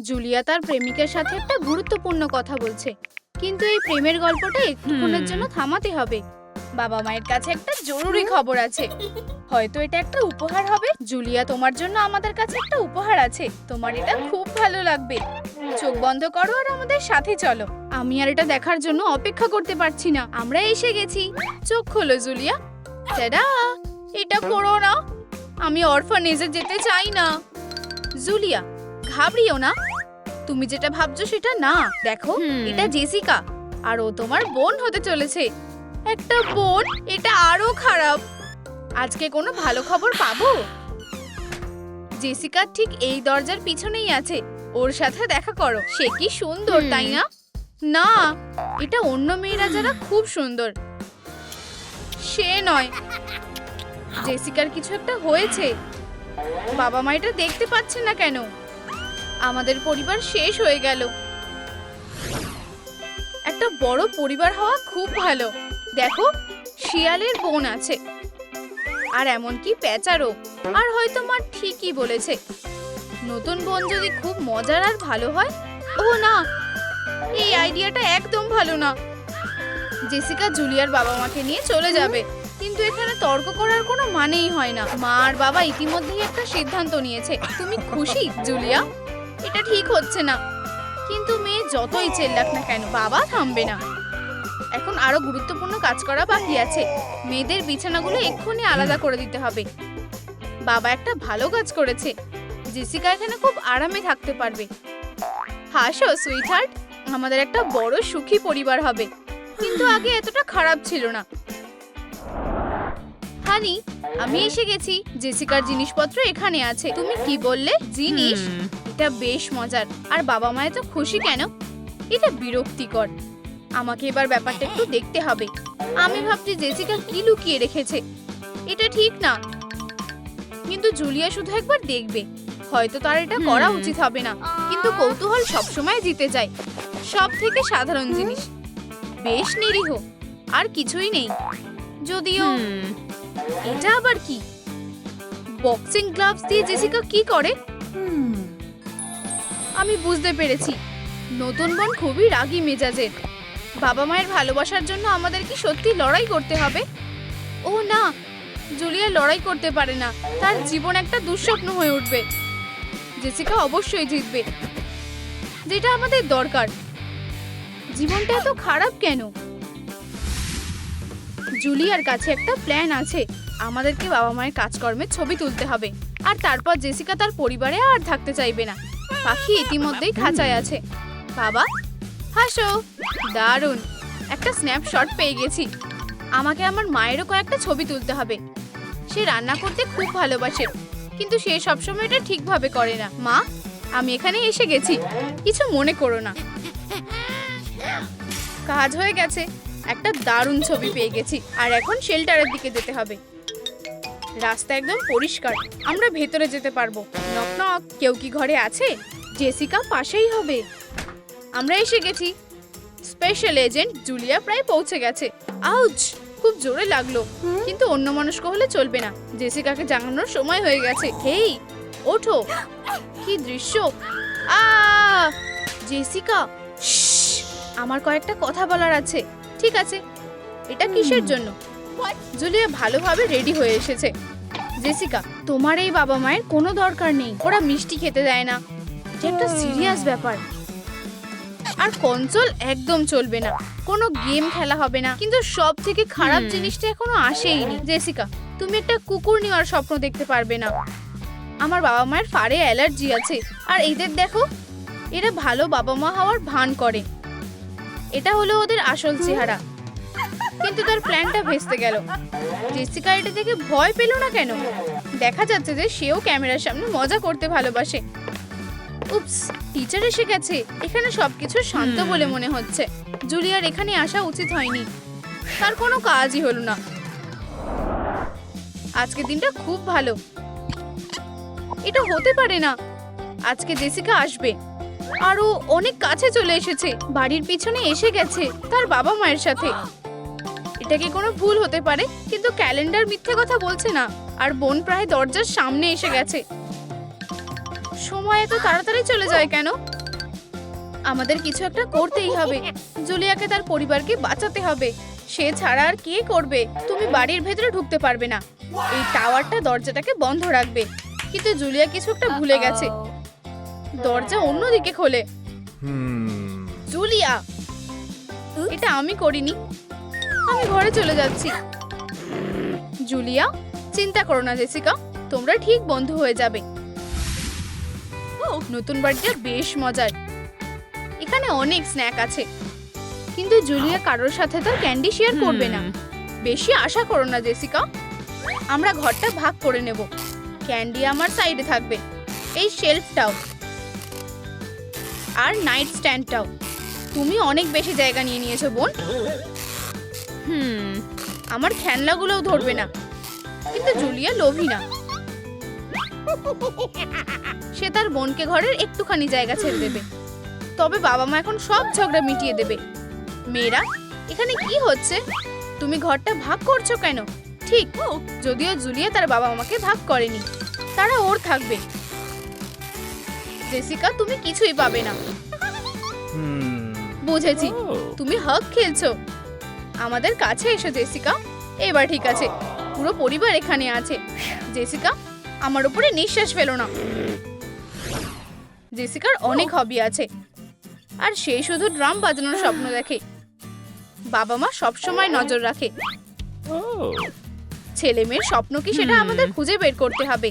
Julia তার প্রেমিকের সাথে একটা গুরুত্বপূর্ণ কথা বলছে। কিন্তু এই প্রেমের গল্পটা একটুক্ষণের জন্য থামাতে হবে। বাবা মায়ের কাছে একটা জরুরি খবর আছে। হয়তো এটা একটা উপহার হবে। জুলিয়া তোমার জন্য আমাদের কাছে একটা উপহার আছে। তোমার এটা খুব ভালো লাগবে। চোখ বন্ধ করো আর আমাদের সাথে চলো। আমি আর এটা দেখার জন্য অপেক্ষা করতে পারছি না। আমরা এসে গেছি। চোখ খোলো জুলিয়া। টাডা এটা করো না। আমি অরফানেজে যেতে চাই না। জুলিয়া ঘাবড়িও না। তুমি যেটা ভাবছ সেটা না দেখো এটা জেসিকা আর ও তোমার বোন হতে চলেছে। একটা বোন এটা আরও খারাপ। আজকে কোনো ভালো খবর পাবো? জেসিকা ঠিক এই দরজার পিছনেই আছে ওর সাথে দেখা করো। সে কি সুন্দর তাই না? না এটা অন্য মেয়েরা যারা খুব সুন্দর। সে নয়। জেসিকার কিছু একটা হয়েছে। বাবা মা এটা দেখতে পাচ্ছে না কেন? আমাদের পরিবার শেষ হয়ে গেল। একটা বড় পরিবার হওয়া খুব ভালো। দেখো, শিয়ালের বোন আছে। আর এমনকি প্যাচারও আর হয়তো মা ঠিকই বলেছে। নতুন বোন যদি খুব মজার আর ভালো হয় ও না, এই আইডিয়াটা একদম ভালো না। জেসিকা জুলিয়ার বাবা মাকে নিয়ে চলে যাবে। কিন্তু এখানে তর্ক করার কোনো মানেই হয় না। মা আর বাবা ইতিমধ্যেই একটা সিদ্ধান্ত নিয়েছে। তুমি খুশি, জুলিয়া? এটা ঠিক হচ্ছে না। কিন্তু মেয়ে যতই চেল্লাক না কেন, বাবা থামবে না। এখন আরও গুরুত্বপূর্ণ কাজ করা বাকি আছে। মেয়েদের বিছানাগুলো এক্ষুনি আলাদা করে দিতে হবে। বাবা একটা ভালো কাজ করেছে। জেসিকা এখানে খুব আরামে থাকতে পারবে। হাসো, সুইটহার্ট। আমাদের একটা বড় সুখী পরিবার হবে। কিন্তু আগে এতটা খারাপ ছিল না। হানি, আমি এসে গেছি। জেসিকার জিনিসপত্র এখানে আছে। তুমি কি বললে? জিনিস। এটা বেশ মজার। আর বাবা মায়ে তো খুশি কেন? এটা বিরক্তিকর। আমাকে এবার ব্যাপারটা একটু দেখতে হবে। আমি ভাবছি জেসিকা কি লুকিয়ে রেখেছে। এটা ঠিক না। কিন্তু জুলিয়া শুধু একবার দেখবে। হয়তো তার এটা করা উচিত হবে না। কিন্তু কৌতূহল সবসময় জিতে যায়। সব থেকে সাধারণ জিনিস। বেশ নিরীহ। আর কিছুই নেই। যদিও। এটা আবার কি? বক্সিং গ্লাভস দিয়ে জেসিকা কি করে? আমি বুঝতে পেরেছি। নতুন বোন খুবই রাগী মেজাজের। বাবা মায়ের ভালোবাসার জন্য আমাদের কি সত্যি লড়াই করতে হবে? ও না, জুলিয়া লড়াই করতে পারে না। তার জীবন একটা দুঃস্বপ্ন হয়ে উঠবে। জেসিকা অবশ্যই জিতবে। যেটা আমাদের দরকার। জীবনটা এত খারাপ কেন? জুলিয়ার কাছে একটা প্ল্যান আছে। আমাদেরকে বাবা মায়ের কাজকর্মের ছবি তুলতে হবে। আর তারপর জেসিকা তার পরিবারে আর থাকতে চাইবে না। পাখি ইতিমধ্যেই খাঁচায় আছে। বাবা, হাসো। দারুণ। একটা স্ন্যাপশট পেয়ে গেছি। আমাকে আমার মায়েরও কয়েকটা ছবি তুলতে হবে। সে রান্না করতে খুব ভালোবাসে, কিন্তু সে সবসময় এটা ঠিকভাবে করে না। মা, আমি এখানে এসে গেছি। কিছু মনে করো না। কাজ হয়ে গেছে। একটা দারুণ ছবি পেয়ে গেছি। আর এখন শেল্টারের দিকে যেতে হবে। রাস্তা একদম পরিষ্কার আমরা ভেতরে যেতে পারব। নক নক কেউ কি ঘরে আছে? জেসিকা পাশেই হবে। আমরা এসে গেছি। স্পেশাল এজেন্ট জুলিয়া প্রায় পৌঁছে গেছে। আউচ খুব জোরে লাগল। কিন্তু অন্য মনস্ক হলে চলবে না। জেসিকাকে জানানোর সময় হয়ে গেছে। হেই ওঠো। কি দৃশ্য। আ জেসিকা আমার কয়েকটা কথা বলার আছে। ঠিক আছে এটা কিসের জন্য? জুলিয়া ভালোভাবে রেডি হয়ে এসেছে। জেসিকা তোমার এই বাবা মায়ের কোনো দরকার নেই ওরা মিষ্টি খেতে দেয় না। একটা সিরিয়াস ব্যাপার। আর কনসোল একদম চলবে না কোনো গেম খেলা হবে না কিন্তু সব থেকে খারাপ জিনিসটা এখনও আসেইনি জেসিকা তুমি একটা কুকুর নেওয়ার স্বপ্ন দেখতে পারবে না। আমার বাবা মায়ের ফারে অ্যালার্জি আছে আর এদের দেখো এরা ভালো বাবা মা হওয়ার ভান করে। এটা হলো ওদের আসল চেহারা। কিন্তু তার প্ল্যানটা ভেস্তে গেল। জেসিকা এটা দেখে ভয় পেল না কেন? দেখা যাচ্ছে যে সেও ক্যামেরার সামনে মজা করতে ভালোবাসে। উপস টিচার এসে গেছে। এখানে সবকিছু শান্ত বলে মনে হচ্ছে। জুলিয়ার এখানে আসা উচিত হয়নি। তার কোনো কাজই হলো না। আজকে দিনটা খুব ভালো। এটা হতে পারে না। আজকে জেসিকা আসবে। আরও অনেক কাছে চলে এসেছে। বাড়ির পিছনে এসে গেছে। তার বাবা মায়ের সাথে। এটা কি কোনো ভুল হতে পারে কিন্তু ক্যালেন্ডার মিথ্যে কথা বলছে না আর বোন প্রায় দরজার সামনে এসে গেছে। সময় এত তাড়াতাড়ি চলে যায় কেন? আমাদের কিছু একটা করতেই হবে। জুলিয়াকে তার পরিবারকে বাঁচাতে হবে। সে ছাড়া আর কে করবে? তুমি বাড়ির ভেতরে ঢুকতে পারবে না। এই টাওয়ারটা দরজাটাকে বন্ধ রাখবে। কিন্তু জুলিয়া কিছু একটা ভুলে গেছে। দরজা অন্যদিকে খোলে. জুলিয়া! এটা আমি করিনি। আমি ঘরে চলে যাচ্ছি। জুলিয়া চিন্তা করো না জেসিকা। তোমরা ঠিক বন্ধু হয়ে যাবে। নতুন বাড়িটা বেশ মজার। এখানে অনেক স্ন্যাক আছে। কিন্তু জুলিয়া কারোর সাথে তার ক্যান্ডি শেয়ার করবে না। বেশি আশা করো না জেসিকা। আমরা ঘরটা ভাগ করে নেব। ক্যান্ডি আমার সাইডে থাকবে। এই শেলফটাও। আর নাইট স্ট্যান্ডটাও। তুমি অনেক বেশি জায়গা নিয়ে নিয়েছো বোন। হুম আমার খেলনাগুলোও ধরবে না। কিন্তু জুলিয়া লোভী না। সে তার বোনকে ঘরের একটুখানি জায়গা ছেড়ে দেবে। তবে বাবা মা এখন সব ঝগড়া মিটিয়ে দেবে। মেয়েরা এখানে কি হচ্ছে? তুমি ঘরটা ভাগ করছ কেন? ঠিক যদিও জুলিয়া তার বাবা মাকে ভাগ করেনি। তারা ওর থাকবে। জেসিকা তুমি কিছুই পাবে না. বুঝেছি. তুমি হক খেলছো। আমাদের কাছে এসো জেসিকা। এবার ঠিক আছে পুরো পরিবার এখানে আছে। জেসিকা আমার উপরে নিঃশ্বাস ফেলো না। জেসিকার অনেক হবি আছে আর সে শুধু ড্রাম বাজানোর স্বপ্ন দেখে। বাবা মা সবসময় নজর রাখে. ছেলে মেয়ের স্বপ্ন কি সেটা আমাদের খুঁজে বের করতে হবে।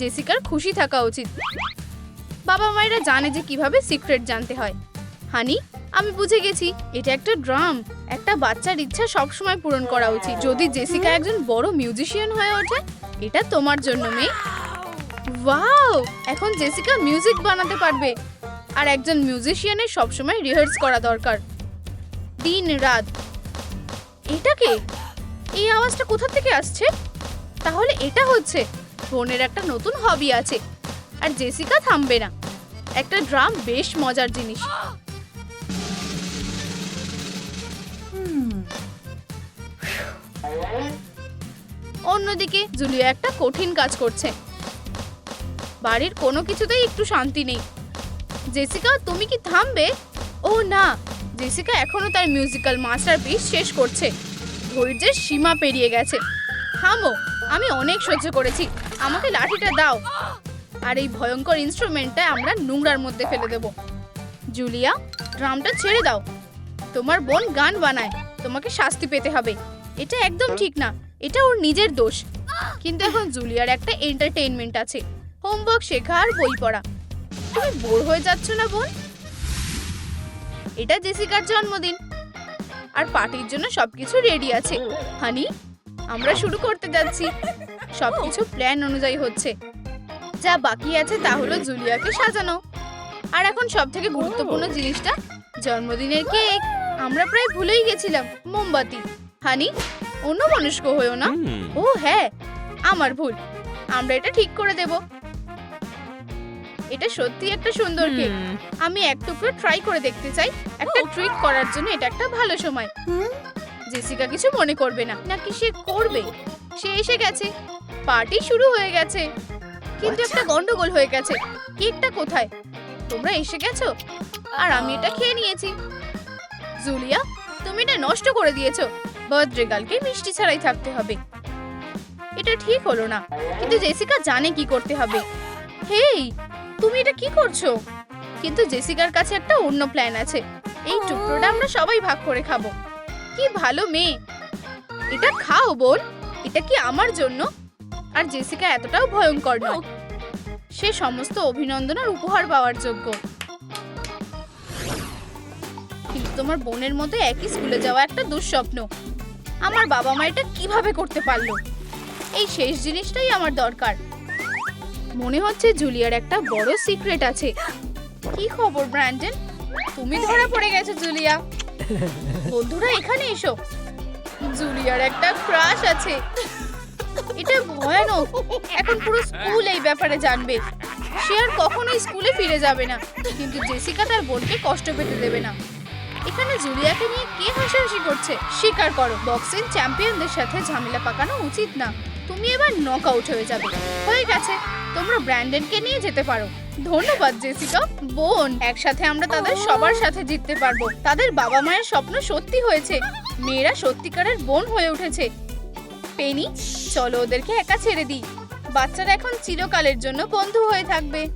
জেসিকার খুশি থাকা উচিত। বাবা মায়েরা জানে যে কীভাবে সিক্রেট জানতে হয়। হানি আমি বুঝে গেছি, এটা একটা ড্রাম। একটা বাচ্চার ইচ্ছা সবসময় পূরণ করা উচিত। যদি জেসিকা একজন বড় মিউজিশিয়ান হয়ে ওঠে, এটা তোমার জন্য, মেয়ে। ওয়াও! এখন জেসিকা মিউজিক বানাতে পারবে। আর একজন মিউজিশিয়ানের সবসময় রিহার্স করা দরকার। দিন রাত। এটাকে এই আওয়াজটা কোথা থেকে আসছে? তাহলে এটা হচ্ছে। বোনের একটা নতুন হবি আছে। আর জেসিকা থামবে না। একটা ড্রাম বেশ মজার জিনিস। অন্যদিকে জুলিয়া একটা কঠিন কাজ করছে। বাড়ির কোনো কিছুতেই একটু শান্তি নেই। জেসিকা, তুমি কি থামবে? ও না, জেসিকা এখনও তার মিউজিক্যাল মাস্টারপিস শেষ করছে। ধৈর্যের সীমা পেরিয়ে গেছে। থামো, আমি অনেক সহ্য করেছি। আমাকে লাঠিটা দাও। আর এই ভয়ঙ্কর ইনস্ট্রুমেন্টটা আমরা নোংরার মধ্যে ফেলে দেব। জুলিয়া ড্রামটা ছেড়ে দাও। তোমার বোন গান বানায়। তোমাকে শাস্তি পেতে হবে। এটা একদম ঠিক না। এটা ওর নিজের দোষ। কিন্তু এখন জুলিয়ার একটা এন্টারটেইনমেন্ট আছে। হোমওয়ার্ক শেখা আর বই পড়া। তুমি বোর হয়ে যাচ্ছ না, বোন? এটা জেসিকার জন্মদিন। আর পার্টির জন্য সবকিছু রেডি আছে। হানি, আমরা শুরু করতে যাচ্ছি। সবকিছু প্ল্যান অনুযায়ী হচ্ছে। যা বাকি আছে তা হলো জুলিয়াকে সাজানো। আর এখন সব থেকে গুরুত্বপূর্ণ জিনিসটা, জন্মদিনের কেক। আমরা প্রায় ভুলেই গেছিলাম, মোমবাতি। হানি অন্য মনস্ক হয়েও না. ও হ্যাঁ আমার ভুল। আমরা এটা ঠিক করে দেব। এটা সত্যি একটা সুন্দর কেক আমি এক টুকরো ট্রাই করে দেখতে চাই। একটা ট্রিট করার জন্য এটা একটা ভালো সময়। জেসিকা কিছু মনে করবে না। নাকি সে করবে? সে এসে গেছে। পার্টি শুরু হয়ে গেছে। কিন্তু একটা গন্ডগোল হয়ে গেছে। কেকটা কোথায়? তোমরা এসে গেছো? আর আমি এটা খেয়ে নিয়েছি। জুলিয়া তুমি এটা নষ্ট করে দিয়েছ। বার্থডে গার্লকে মিষ্টি ছাড়াই থাকতে হবে। এটা ঠিক হলো না, কিন্তু জেসিকা জানে কি করতে হবে। হেই, তুমি এটা কি করছ? কিন্তু জেসিকার কাছে একটা অন্য প্ল্যান আছে। এই টুকরোটা আমরা সবাই ভাগ করে খাব। কি ভালো মেয়ে। এটা খাও বোন, এটা কি আমার জন্য? আর জেসিকা এতটাও ভয়ঙ্কর নয়। সে সমস্ত অভিনন্দন আর উপহার পাওয়ার যোগ্য। কিন্তু তোমার বোনের মতো একই স্কুলে যাওয়া একটা দুঃস্বপ্ন। আমার বাবা মা এটা কীভাবে করতে পারল? এই শেষ জিনিসটাই আমার দরকার। মনে হচ্ছে জুলিয়ার একটা বড় সিক্রেট আছে। কি খবর, ব্র্যান্ডন? তুমি ধরা পড়ে গেছো, জুলিয়া। বন্ধুরা, এখানে এসো। জুলিয়ার একটা ক্রাশ আছে। এটা ভয়ানক। এখন পুরো স্কুল এই ব্যাপারে জানবে। সে আর কখনোই স্কুলে ফিরে যাবে না। কিন্তু জেসিকা তার বোনকে কষ্ট পেতে দেবে না। এখানে জুলিয়াকে নিয়ে কে হাসাহাসি করছে? স্বীকার করো, বক্সিং চ্যাম্পিয়নদের সাথে ঝামেলা পাকানো উচিত না। তুমি এবার নক আউট হয়ে যাবে। হয়ে গেছে। তোমরা ব্র্যান্ডেনকে নিয়ে যেতে পারো। ধন্যবাদ, জেসিকা। বোন, একসাথে আমরা তাদের সবার সাথে জিততে পারব। তাদের বাবা মায়ের স্বপ্ন সত্যি হয়েছে। মেয়েরা সত্যিকারের বোন হয়ে উঠেছে। পেনি, চলো ওদেরকে একা ছেড়ে দিই। বাচ্চারা এখন চিরকালের জন্য বন্ধু হয়ে থাকবে।